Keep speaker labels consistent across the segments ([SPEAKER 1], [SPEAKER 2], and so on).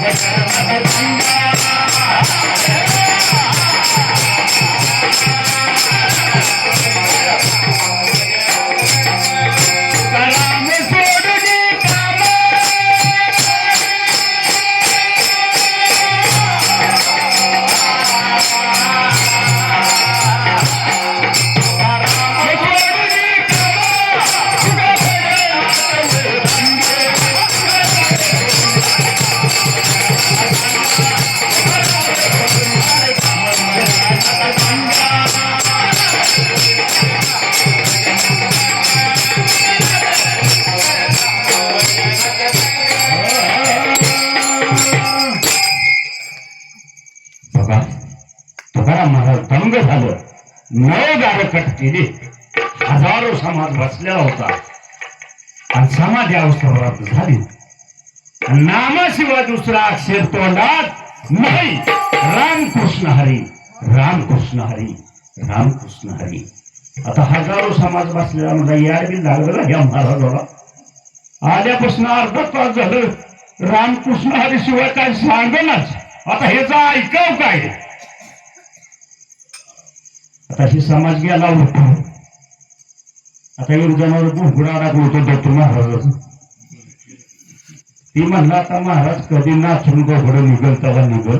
[SPEAKER 1] तुकाराम नऊ गाडं कट केली हजारो समाज बसल्या होता. आणि समाज या उत्सवात झाली नामाशिवाय दुसरा अक्षर तोंडात नाही. रामकृष्ण हरी रामकृष्ण हरी रामकृष्ण हरी. आता हजारो समाज बसलेला म्हणजे यार बी लागलं ना या महाराजाला. आल्यापासून अर्धा तास झालं. रामकृष्ण हरी शिवाय काय सांगणच आता ह्याचा ऐकाव काय? आता ही समाज गेला उठून आता एक जनावर गुंगुडा टाकलो होतो दत्त महाराज. ती म्हणला आता महाराज कधी नाचून गोगडं निघल त्याला निघल.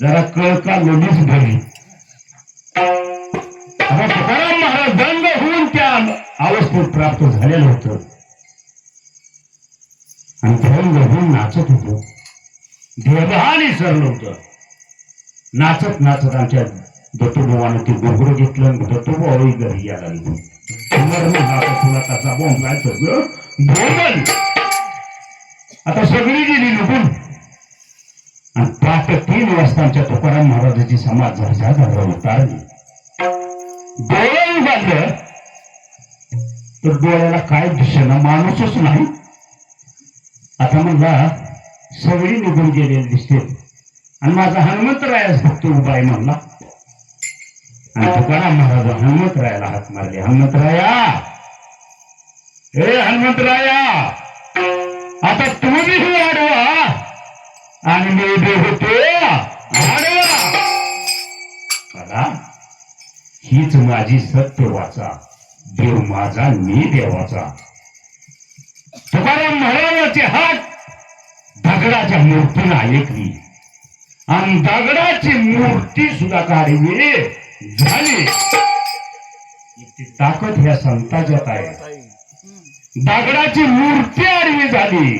[SPEAKER 1] जरा कळ का लोणीच घरी? तुकाराम महाराज दंग होऊन त्या अवस्थेत प्राप्त झालेलं होतं. आणि धन होऊन नाचत होतो. देवहानी सरलं होतं नाचत नाचत आमच्या दत्तोबानं ते गोगडं घेतलं आणि दत्तोबावही घरी यायला लागली. आता तुला कसा बोंबलाय सगळं बोंबल आता सगळी गेली निघून आणि पहाटे तीन वाजता आमच्या तुकाराम महाराजाची समाज झरझा झाला उतारली. डोळे उघडलं. तर डोळ्याला काय दिसेना माणूसच नाही. आता म्हणला सगळी निघून गेलेली दिसते आणि माझा हनुमंतरायाच फक्त उभा आहे म्हणला. आणि तुकाराम महाराज हनुमंतरायाला हात मारले. हनुमंतराया! हे हनुमंतराया! आता तुम्ही ही आडवा! आणि मी उभे होतो आडवा! हीच माझी सत्य वाचा. देव माझा मी देवाचा. तुकाराम महाराजाचे हात दगडाच्या मूर्तीला ऐकली. आणि दगडाची मूर्ती सुद्धा काढली झाली. इतकी ताकद ह्या संताच्यात आहे. दागडाची मूर्ती आडवी झाली.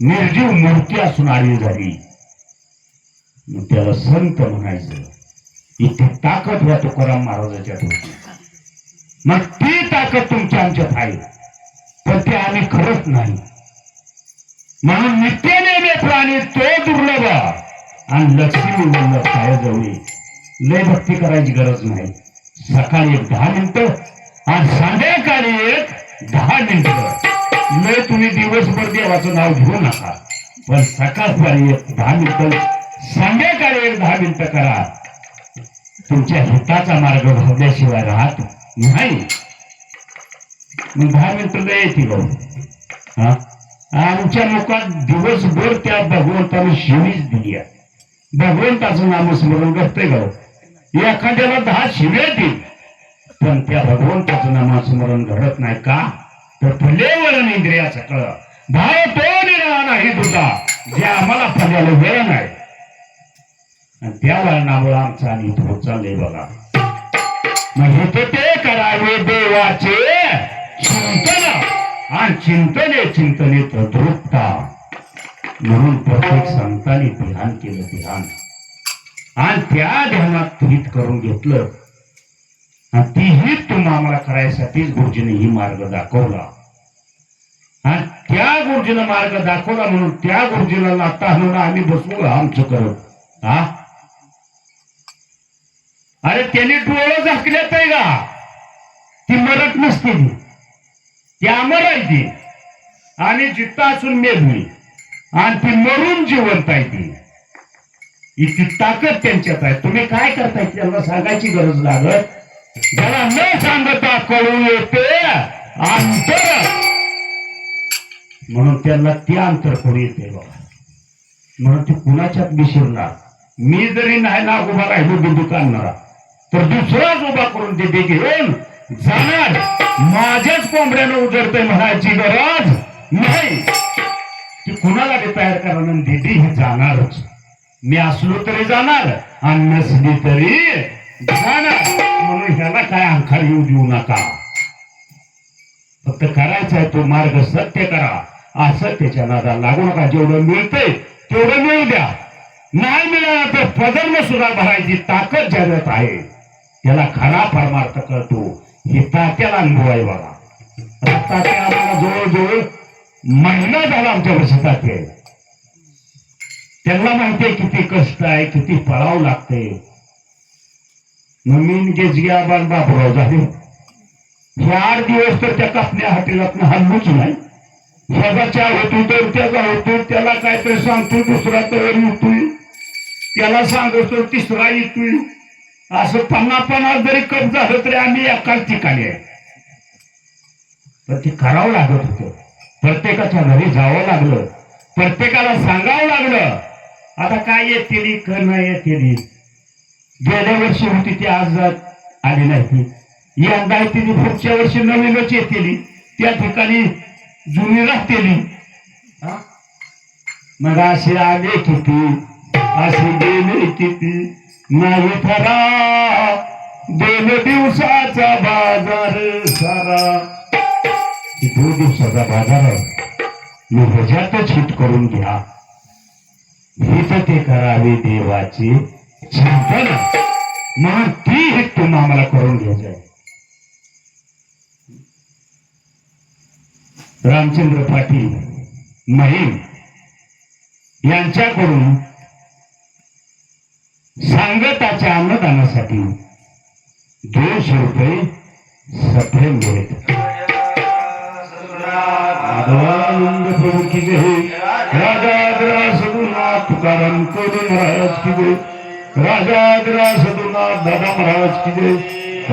[SPEAKER 1] निर्जीव मूर्ती असून आडवी झाली. मग त्याला संत म्हणायचं. इतकी ताकद ह्या तुकाराम महाराजाच्यात होती मग ती ताकद तुमच्या आमच्यात आहे. पण ते आम्ही खरंच नाही. म्हणून नित्य नेहमी प्राणी तो दुर्लभ. आणि लक्ष्मी वल्लभ जवळी लय भक्ती करायची गरज नाही. सकाळी एक दहा मिनिटं आणि संध्याकाळी एक दहा मिनिटं लय तुम्ही दिवसभर देवाचं नाव घेऊ नका. पण सकाळी एक दहा मिनिटं संध्याकाळी एक दहा मिनिटं करा. तुमच्या हिताचा मार्ग भावल्याशिवाय राहत नाही. मग दहा मिनिटं लय येतील भाऊ हा? आमच्या मुखात दिवसभर त्या भगवंताने शिवीच दिली आहे. भगवंताचं नामस्मरण करते गाव एखाद्याला दहा शिव्या देईल पण त्या भगवंताचं नामस्मरण घडत नाही का? तर फुलेवरण इंद्रियाचं कळ भाव तो निर्णय नाही तुझा. जे आम्हाला फल्याला वेळ नाही. आणि त्या वळणामुळे आमचा आणि इथं चालले बघा. मग हे ते करावे देवाचे चिंतन. आणि चिंतने चिंतने तृप्ता म्हणून प्रत्येक संतांनी ध्यान केलं ध्यान आणि त्या ध्यानात हित करून घेतलं. आणि ती हित तुम्हा आम्हाला करायसाठीच गुरुजीने ही मार्ग दाखवला. आणि त्या गुरुजीनं मार्ग दाखवला म्हणून त्या गुरुजीला लाता आणून आम्ही बसू आमचं करत हा अरे त्याने डोळं झाकल्यात आहे का? ती मरत नसते ती. ती अमर आहे ती. आणि जित्ता असून मेलवी आणि ती मरून जिवंत आहे ती. इतकी ताकद त्यांच्यात आहे. तुम्ही काय करताय त्यांना सांगायची गरज लागत? ज्याला न सांगता कळून येते अंतर. म्हणून त्यांना ते अंतर कळू येते बाबा म्हणून ते कुणाच्यात बी मी जरी नाही ना उभा राहिलो बिंदू आणणारा तर दुसराच उभा करून ते घेऊन जाणार. माझ्याच कोंबड्यानं उजरते म्हणायची गरज नाही. ती कुणाला बी तयार करणार देते हे जाणारच. मी असलो तरी जाणार आणि नसली तरी जाणार. म्हणून ह्याला काय अंखार येऊ देऊ नका. फक्त करायचा आहे तो मार्ग सत्य करा. असत्याच्या नादा लागू नका. जेवढं मिळतंय तेवढं मिळू द्या. नाही मिळणार तर पदरनं सुद्धा भरायची ताकद जगत आहे त्याला खरा परमार्थ कळतो. हे तात्याला अनुभव आहे बघा. आता तात्या आम्हाला जवळजवळ महिना झाला आमच्या वर्षी तात्या त्यांना माहितीये किती कष्ट आहे किती पळाव लागते. नवीन गेजग्या बाण बाबुराव झाले. हे आठ दिवस तर त्या कापण्या हॉटेलात हल्लूच नाही. स्वतःच्या चहा होतो तर त्याचा होतो त्याला काहीतरी सांगतो दुसरा तर येतोय. त्याला सांगतो तिसरा येतोय. असं पन्नास पन्नास जरी कप झालं तरी आम्ही एकाच ठिकाणी आहे. तर ते करावं लागत होतं. प्रत्येकाच्या घरी जावं लागलं. प्रत्येकाला सांगावं लागलं. आता काय येतील? क नाही येते गेल्या वर्षी होती ती आज आली नाही यंदा तिने पुढच्या वर्षी नवीनच येतील. त्या ठिकाणी जुनी राहतेली. मग असे आले किती? असे गेले किती? नाही खरा दोन दिवसाचा बाजार सारा. दोन दिवसाचा बाजार आहे. मी ह्याच्यातच हित करून घ्या. ते करावे देवाची? चिंतन म्हणून ती हित आम्हाला करून घ्यायचं आहे रामचंद्र पाटील महिम यांच्याकडून सांगताच्या अन्नदानासाठी दोनशे रुपये सफे मिळत माधवानंद प्रभू की जय राजाद्रा सदुनाथ तुकाराम कोले महाराज की जय? राजाद्रा सदुनाथ दादा महाराज की जय.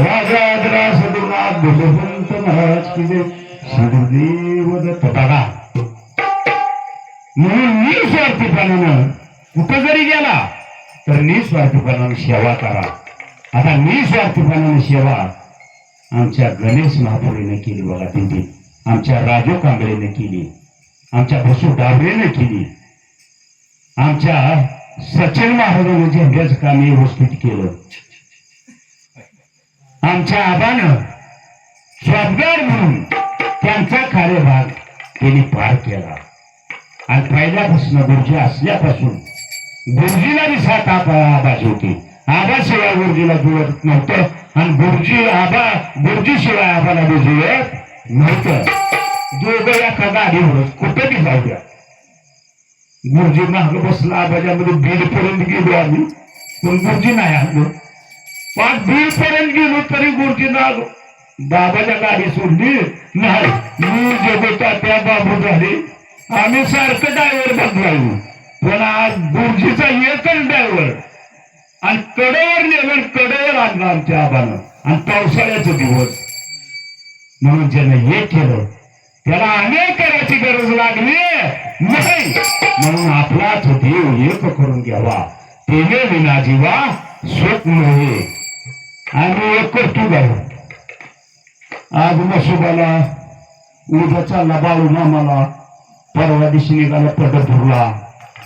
[SPEAKER 1] राजाद्रा सदुनाथ भगवंत महाराज की जय. श्रीदेव दत्त दादा म्हणून निस्वार्थीपणानं कुठं जरी गेला तर निस्वार्थीपणानं सेवा करा. आता निस्वार्थीपणानं सेवा आमच्या गणेश महापुरेने केली बघा तिथे. आमच्या राजू कांबळेने केली. आमच्या भसू डाबरेने केली. आमच्या सचिन महाराजांनी झेंड्याचं काम व्यवस्थित केलं. आमच्या आबानं स्वाबदार म्हणून त्यांचा कार्यभाग त्यांनी पार केला. आणि पहिल्यापासून गुरुजी असल्यापासून गुरुजीला बी सात आबा आबाज होती. आबाशिवाय गुरुजीला जुळत नव्हतं आणि गुरुजी आबा गुरुजी शिवाय आबाला बी जुळत नव्हतं. दोघं कदा आधी कुठं बी जाऊ द्या. गुरुजी माग बसला आबाजामध्ये बीड पर्यंत गेलो आम्ही. पण गुरुजी नाही आलो. पण बीड पर्यंत गेलो तरी गुरुजी ना बाबाच्या गाडी सोडली. नाही मी जगता त्या बाबू झाले. आम्ही सारखं ड्रायव्हर बदलायलो पण आज गुरुजीचा एकच ड्रायव्हर आणि कडेवर नेलं कडेवर आणलं आमच्या आबानं. आणि पावसाळ्याचे दिवस. म्हणून ज्यानं हे केलं त्याला अनेक करायची गरज लागली. करून घ्यावा. तेने विना जीवा सुख नव्हे आम्ही एक करतो गाव आज मसुबाला उद्याचा चालला मामाला परवा दिवशी निघाला पंढरपूरला